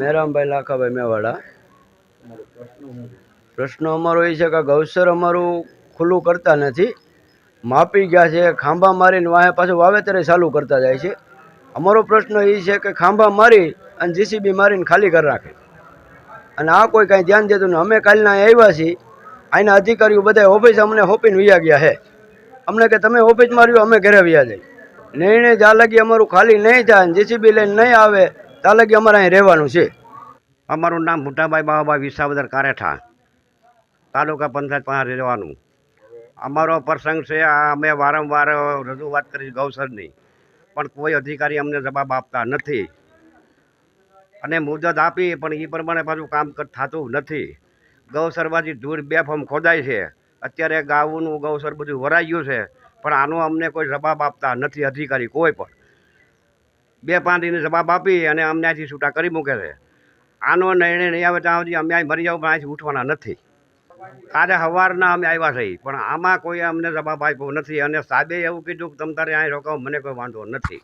મેરામભાઈ લાખાભાઈ મેવાડા. પ્રશ્ન અમારો એ છે કે ગૌસર અમારું ખુલ્લું કરતા નથી. માપી ગયા છે, ખાંભા મારીને વાહે પાછું વાવેતરે ચાલુ કરતા જાય છે. અમારો પ્રશ્ન એ છે કે ખાંભા મારી અને જીસીબી મારીને ખાલી કરી રાખે. અને આ કોઈ કાંઈ ધ્યાન દેતું નહીં અમે કાલના આવ્યા છીએ. અહીંના અધિકારીઓ બધા ઓફિસ અમને હોપીને વ્યા ગયા છે. અમને કે તમે ઓફિસ માર્યું અમે ઘરે વયા જઈ નિર્ણય જ્યાં લગી અમારું ખાલી નહીં થાય જીસીબી લઈને નહીં આવે ત્યાં લગી અમારે અહીં રહેવાનું છે. અમારું નામ ભૂટાભાઈ બાબાભાઈ વિસાવદર કારેઠા, તાલુકા પંચાયત પાસે રહેવાનું. અમારો પ્રસંગ છે, આ અમે વારંવાર રજૂઆત કરી ગૌસરની, પણ કોઈ અધિકારી અમને જવાબ આપતા નથી. અને મુદત આપી, પણ એ પ્રમાણે પાછું કામ થતું નથી. ગૌસરમાંથી દૂર બે ફોર્મ ખોદાય છે. અત્યારે ગાઉનું ગૌસર બધું વરાઈ ગયું છે, પણ આનો અમને કોઈ જવાબ આપતા નથી અધિકારી કોઈ પણ. બે પાંચની જવાબ આપી અને અમને અહીંથી છૂટા કરી મૂકે છે. આનો નિર્ણય નહીં આવે ત્યાં સુધી અમે અહીં મરી જાવ પણ અહીંથી ઉઠવાના નથી. આજે સવારના અમે આવ્યા છીએ, પણ આમાં કોઈ અમને જવાબ આપ્યો નથી અને સાહેબે એવું કીધું કે તમ તારે અહીં રોકાવ, મને કોઈ વાંધો નથી.